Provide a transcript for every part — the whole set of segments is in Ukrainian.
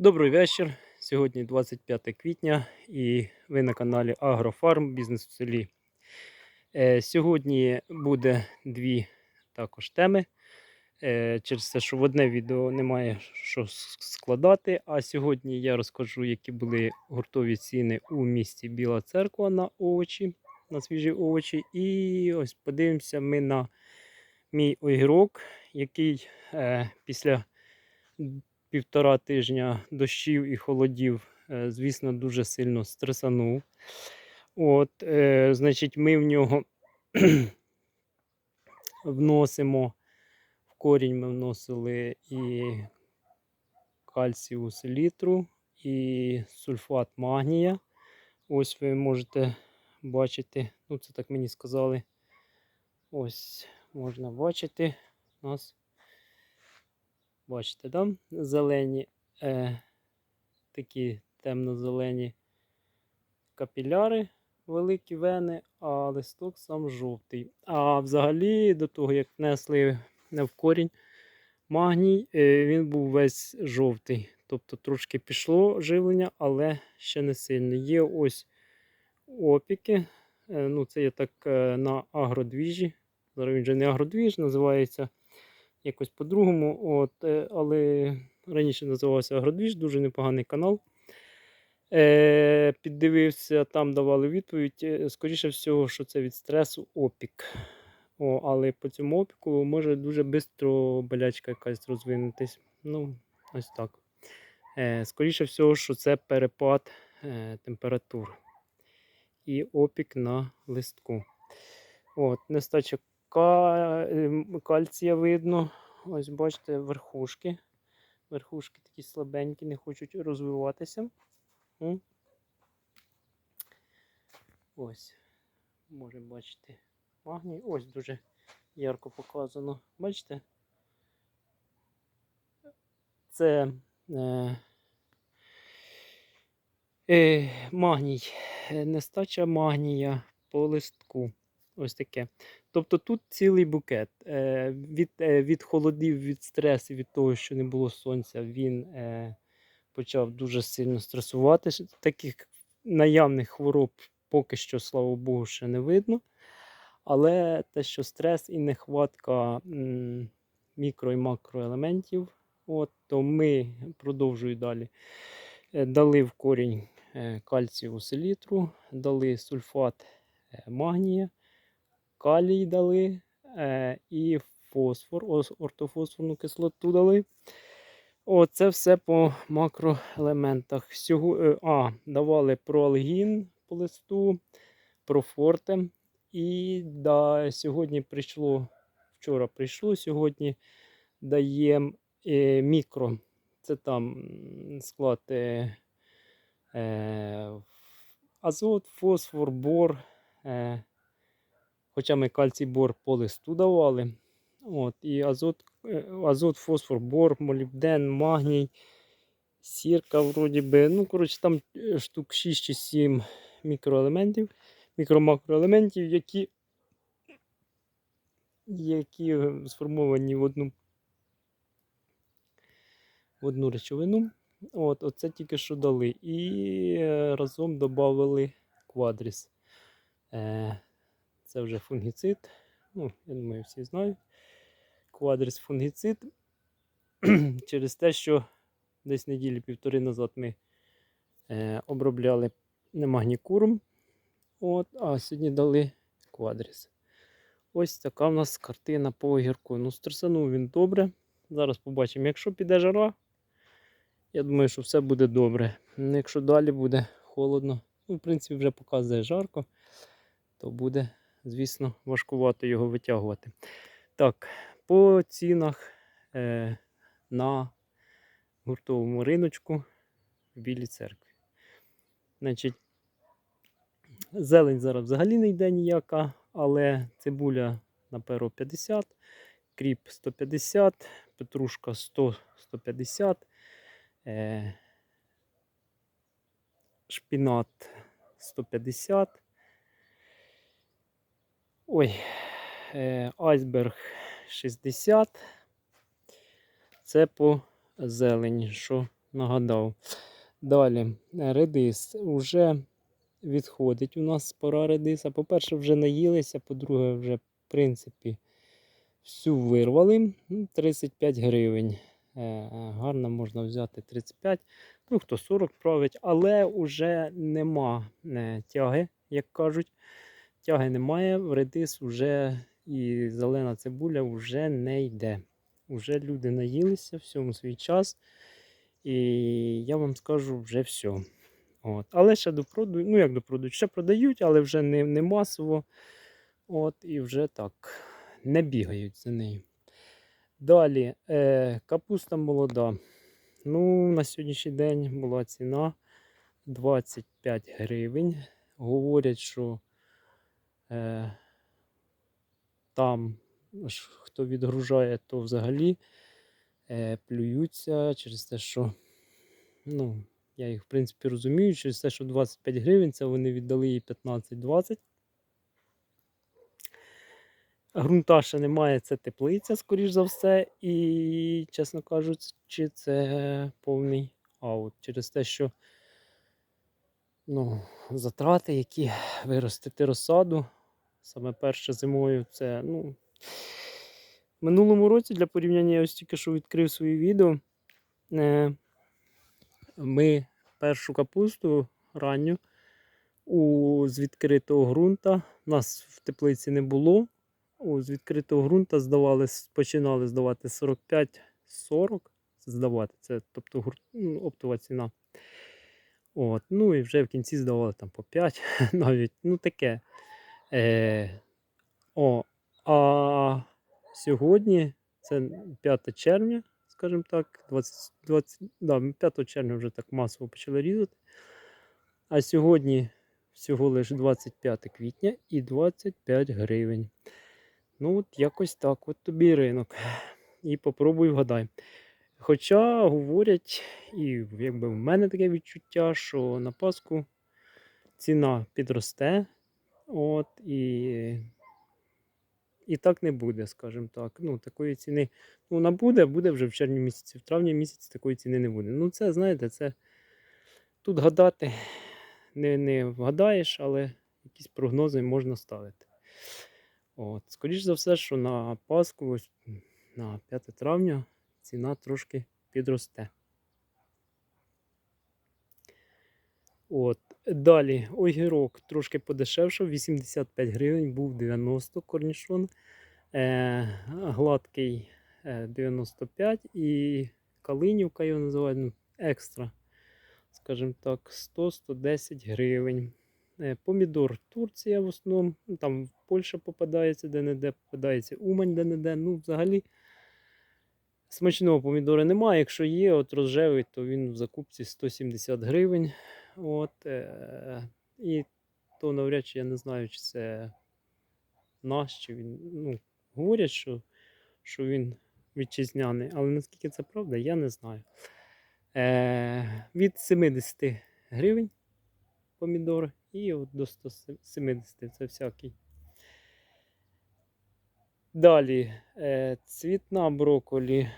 Добрий вечір. Сьогодні 25 квітня і ви на каналі Агрофарм Бізнес в селі. Е, сьогодні буде дві також теми. Е, через те, що в одне відео немає що складати. А сьогодні я розкажу, які були гуртові ціни у місті Біла Церква на овочі, на свіжі овочі. І ось подивимося ми на мій огірок, який е, після півтора тижня дощів і холодів, е, звісно, дуже сильно стресанув. От, е, значить, ми в нього вносимо в корінь ми вносили і кальцієву селітру, і сульфат магнія. Ось ви можете бачити, ну це так мені сказали. Ось можна бачити у нас. Бачите, да? зелені, е, такі темно-зелені капіляри, великі вени, а листок сам жовтий. А взагалі, до того, як внесли в корінь магній, е, він був весь жовтий. Тобто трошки пішло живлення, але ще не сильно. Є ось опіки. Е, ну, це є так е, на агродвіжі. Зараз він вже не агродвіж, називається якось по-другому. От, е, але раніше називався Агродвіж, дуже непоганий канал. Е, Піддивився, там давали відповідь. е, Скоріше всього, що це від стресу опік. О, але по цьому опіку може дуже швидко болячка якась розвинутись. Ну, ось так. Е, Скоріше всього, що це перепад е, температур і опік на листку. От, нестача кальція видно. Ось бачите, верхушки. Верхушки такі слабенькі, не хочуть розвиватися. Ось. Можемо бачити магній. Ось дуже ярко показано. Бачите? Це е, е, магній. Е, Нестача магнія по листку. Ось таке. Тобто тут цілий букет. Е, від, е, від холодів, від стресу, від того, що не було сонця, він е, почав дуже сильно стресувати. Таких наявних хвороб поки що, слава Богу, ще не видно. Але те, що стрес і нехватка мікро і макроелементів, от, то ми продовжую далі. Дали в корінь кальцієву селітру, дали сульфат магнія, калій дали е, і фосфор, ос- ортофосфорну кислоту дали. О, це все по макроелементах. Сього, е, а, давали проалгін по листу, профорте. І да, сьогодні прийшло, вчора прийшло, сьогодні даємо е, мікро. Це там склад е, е, азот, фосфор, бор. Е, хоча ми кальцій бор по листу давали. От, і азот, е, азот, фосфор, бор, молібден, магній, сірка, вроді би. Ну, коротше, там е, штук 6 чи 7 мікроелементів, мікро-макроелементів, які, які сформовані в одну, в одну речовину. От, оце тільки що дали. І е, разом додали квадріс. Це вже фунгіцид. Ну, я думаю, всі знають. Квадріс фунгіцид. Через те, що десь неділі півтори назад ми е, обробляли немагнікуром. От, а сьогодні дали квадріс. Ось така в нас картина по огірку. Ну, стресанув він добре. Зараз побачимо, якщо піде жара, я думаю, що все буде добре. Ну, Якщо далі буде холодно, ну, в принципі, вже показує жарко, то буде, звісно, важкувато його витягувати. Так, по цінах е, на гуртовому риночку в Білій церкві. Значить, зелень зараз взагалі не йде ніяка, але цибуля на перо 50, кріп 150, петрушка 100-150, е, шпінат 150. Ой, е, айсберг 60. Це по зелені, що нагадав. Далі, редис вже відходить. У нас пора редиса. По-перше, вже наїлися, по-друге, вже, в принципі, всю вирвали. Ну, 35 гривень. Е, е, Гарно можна взяти 35, ну хто 40 править, але вже нема е, тяги, як кажуть. Тяги немає, в редис вже і зелена цибуля вже не йде. Уже люди наїлися всьому свій час. І я вам скажу вже все. От. Але ще допродають, ну як допродають, ще продають, але вже не, не масово. От, і вже так не бігають за нею. Далі, е, капуста молода. Ну, на сьогоднішній день була ціна 25 гривень. Говорять, що е, там хто відгружає, то взагалі е, плюються через те, що ну, я їх в принципі розумію, через те, що 25 гривень, це вони віддали їй 15-20. Грунта ще немає, це теплиця, скоріш за все. І, чесно кажучи, це повний аут. Через те, що ну, затрати, які виростити розсаду. Саме перше зимою це. ну, В минулому році для порівняння я ось тільки що відкрив свої відео. Е, Ми першу капусту ранню у, з відкритого ґрунта. Нас в теплиці не було. У, з відкритого ґрунта здавали, починали здавати 45-40 здавати. Це тобто гур- ну, оптова ціна. От, ну і вже в кінці здавали там по 5 навіть. Ну таке. Е, о, а сьогодні це 5 червня, скажімо так, 20, 20, да, 5 червня вже так масово почали різати. А сьогодні всього лише 25 квітня і 25 гривень. Ну, от якось так. От тобі ринок. І попробуй вгадай. Хоча говорять, і якби в мене таке відчуття, що на Пасху ціна підросте. От, і, і так не буде, скажімо так. Ну, такої ціни. Ну, вона буде, буде вже в червні місяці, в травні місяці такої ціни не буде. Ну, це, знаєте, це тут гадати не, не вгадаєш, але якісь прогнози можна ставити. От. Скоріше за все, що на Пасху, ось на 5 травня, ціна трошки підросте. От. Далі огірок трошки подешевшав, 85 гривень, був 90 корнішон. Е, гладкий е, 95 і калинівка його називають ну, екстра. Скажімо так, 100-110 гривень. Е, помідор Турція в основному, ну, там Польща попадається де-не-де, попадається Умань де-не-де. Ну, взагалі смачного помідора немає. Якщо є, от рожевий, то він в закупці 170 гривень. От, е, і то навряд чи я не знаю, чи це наш, чи він. Ну, говорять, що, що він вітчизняний, але наскільки це правда, я не знаю. Е, від 70 гривень помідори і от до 170 це всякий. Далі е, цвітна брокколі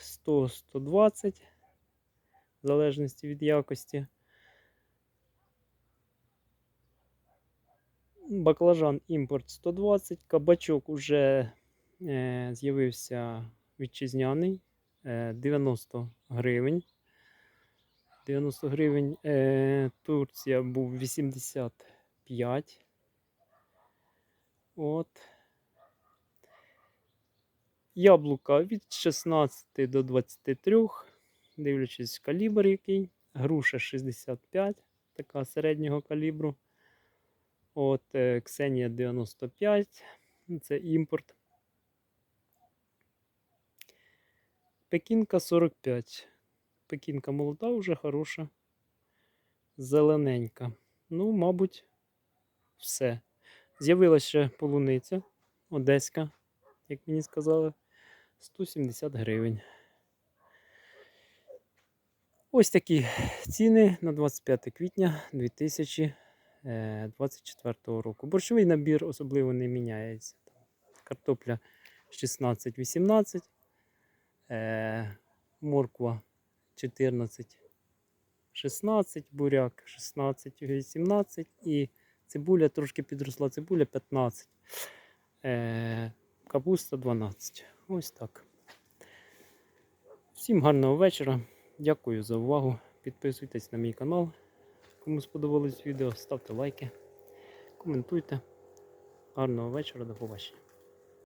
100-120, в залежності від якості. Баклажан імпорт 120, кабачок уже е, з'явився вітчизняний е, 90 гривень. 90 гривень. Е, Турція був 85. От. Яблука від 16 до 23, дивлячись калібр який. Груша 65, така середнього калібру. От, е, Ксенія 95, це імпорт. Пекінка 45. Пекінка молода вже хороша. Зелененька. Ну, мабуть, все. З'явилася ще полуниця одеська, як мені сказали, 170 гривень. Ось такі ціни на 25 квітня 2024 року. Борщовий набір особливо не міняється. Картопля 16-18, е, морква 14, 16, буряк 16, 18 і цибуля трошки підросла, цибуля 15, е, капуста 12. Ось так. Всім гарного вечора. Дякую за увагу. Підписуйтесь на мій канал. Кому сподобалось відео, ставте лайки, коментуйте. Гарного вечора, до побачення.